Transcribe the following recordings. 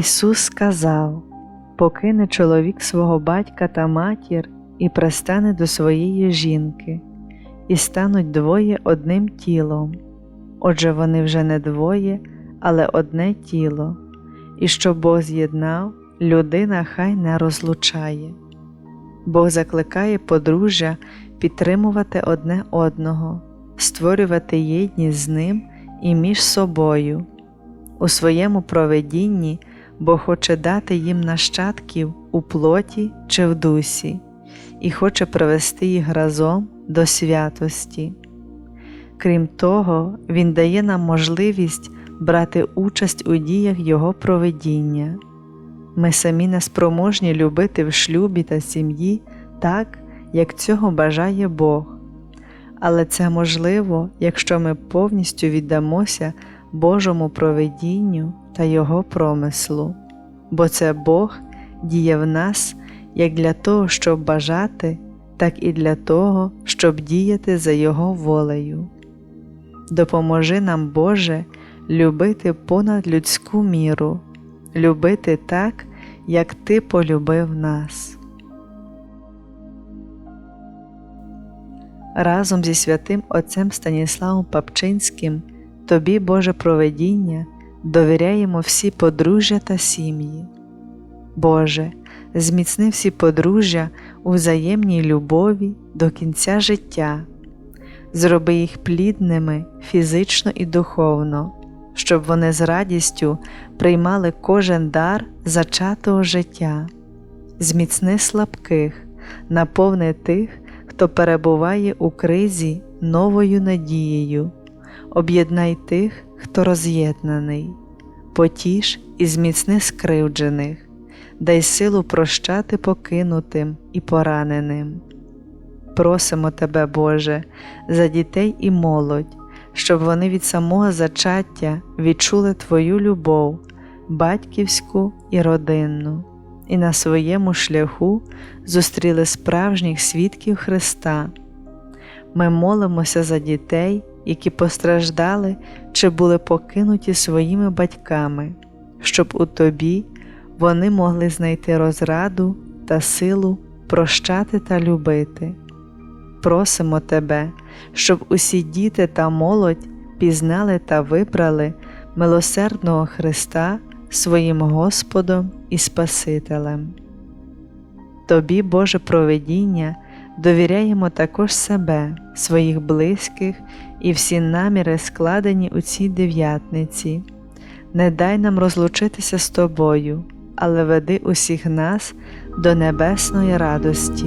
Ісус сказав Покине чоловік свого батька та матір і пристане до своєї жінки, і стануть двоє одним тілом. Отже, вони вже не двоє, але одне тіло, і що Бог з'єднав, людина хай не розлучає. Бог закликає подружжя підтримувати одне одного, створювати єдність з ним і між собою. У своєму проведінні Бог хоче дати їм нащадків у плоті чи в дусі, і хоче привести їх разом до святості. Крім того, Він дає нам можливість брати участь у діях Його проведіння. Ми самі не спроможні любити в шлюбі та сім'ї так, як цього бажає Бог. Але це можливо, якщо ми повністю віддамося Божому проведінню та Його промислу, бо це Бог діє в нас як для того, щоб бажати, так і для того, щоб діяти за Його волею. Допоможи нам, Боже, любити понад людську міру, любити так, як Ти полюбив нас. Разом зі святим Отцем Станіславом Папчинським Тобі, Боже проведіння, довіряємо всі подружжя та сім'ї. Боже, зміцни всі подружжя у взаємній любові до кінця життя, зроби їх плідними фізично і духовно, щоб вони з радістю приймали кожен дар зачатого життя, зміцни слабких, наповни тих, хто перебуває у кризі новою надією, об'єднай тих, хто роз'єднаний, потіш і зміцни скривджених, дай силу прощати покинутим і пораненим. Просимо Тебе, Боже, за дітей і молодь, щоб вони від самого зачаття відчули Твою любов, батьківську і родинну, і на своєму шляху зустріли справжніх свідків Христа. Ми молимося за дітей, які постраждали чи були покинуті своїми батьками, щоб у Тобі вони могли знайти розраду та силу прощати та любити. Просимо Тебе, щоб усі діти та молодь пізнали та вибрали милосердного Христа своїм Господом і Спасителем. Тобі, Боже проведіння, довіряємо також себе, своїх близьких і всі наміри, складені у цій дев'ятниці. Не дай нам розлучитися з Тобою, але веди усіх нас до небесної радості.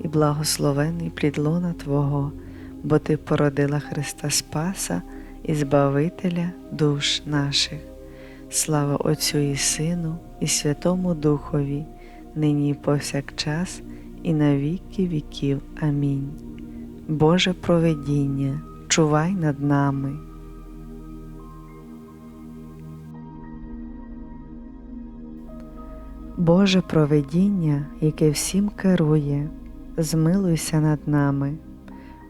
і благословенний плід лона Твого, бо Ти породила Христа Спаса і Збавителя душ наших. Слава Отцю і Сину, і Святому Духові, нині і повсякчас, і на віки віків. Амінь. Боже провидіння, чувай над нами. Боже провидіння, яке всім керує, змилуйся над нами,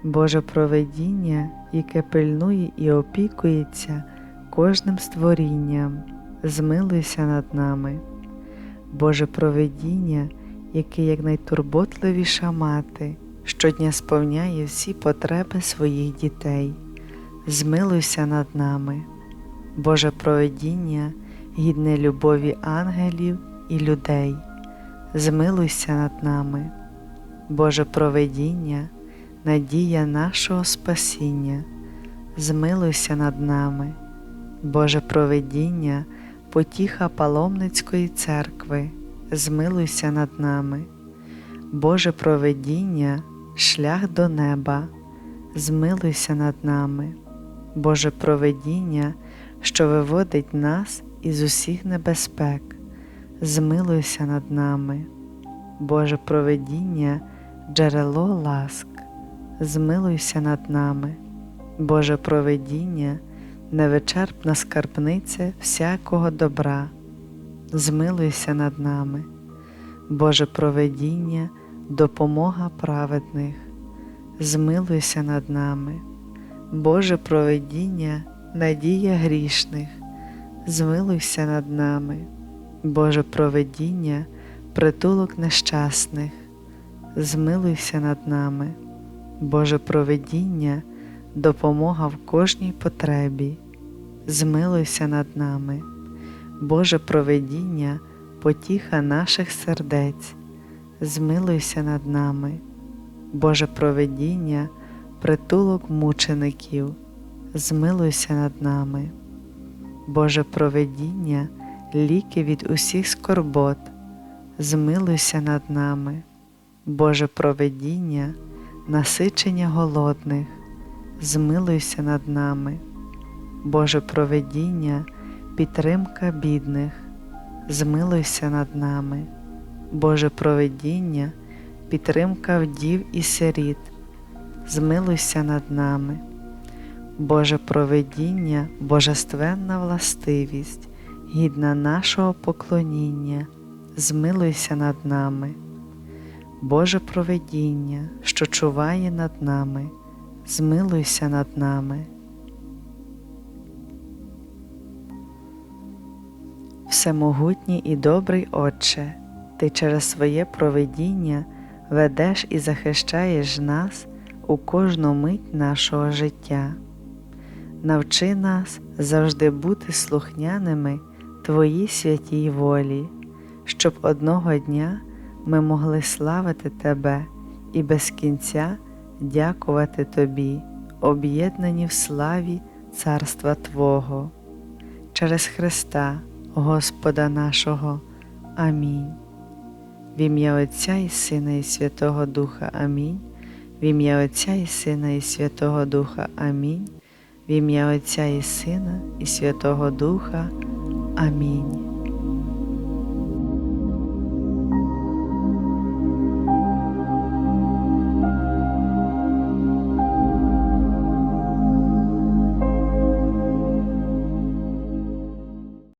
Боже провидіння, яке пильнує і опікується кожним створінням, змилуйся над нами, Боже провидіння, яке як найтурботливіша мати, щодня сповняє всі потреби своїх дітей, змилуйся над нами, Боже провидіння, гідне любові ангелів і людей, змилуйся над нами, Боже провидіння, надія нашого спасіння, змилуйся над нами, Боже провидіння, потіха паломницької церкви, змилуйся над нами, Боже провидіння, шлях до неба, змилуйся над нами, Боже провидіння, що виводить нас із усіх небезпек змилуйся над нами, Боже провидіння, джерело ласк, змилуйся над нами, Боже провидіння, невичерпна скарбниця всякого добра, змилуйся над нами, Боже провидіння, допомога праведних, змилуйся над нами, Боже провидіння, надія грішних, змилуйся над нами. Боже провидіння, притулок нещасних, змилуйся над нами, Боже провидіння, допомога в кожній потребі, змилуйся над нами, Боже провидіння, потіха наших сердець, змилуйся над нами, Боже провидіння, притулок мучеників, змилуйся над нами, Боже провидіння ліки від усіх скорбот, змилуйся над нами, Боже провидіння, насичення голодних, змилуйся над нами, Боже провидіння, підтримка бідних, змилуйся над нами, Боже провидіння, підтримка вдів і сиріт, змилуйся над нами. Боже провидіння, божественна властивість, гідна нашого поклоніння, змилуйся над нами, Боже провидіння, що чуває над нами, змилуйся над нами. Всемогутній і добрий Отче, Ти через своє провидіння ведеш і захищаєш нас у кожну мить нашого життя. Навчи нас завжди бути слухняними Твоїй святій волі, щоб одного дня ми могли славити Тебе і без кінця дякувати Тобі, об'єднані в славі Царства Твого, через Христа, Господа нашого. Амінь. В ім'я Отця і Сина, і Святого Духа Амінь. В ім'я Отця і Сина, і Святого Духа. Амінь. В ім'я Отця і Сина, і Святого Духа. Амінь.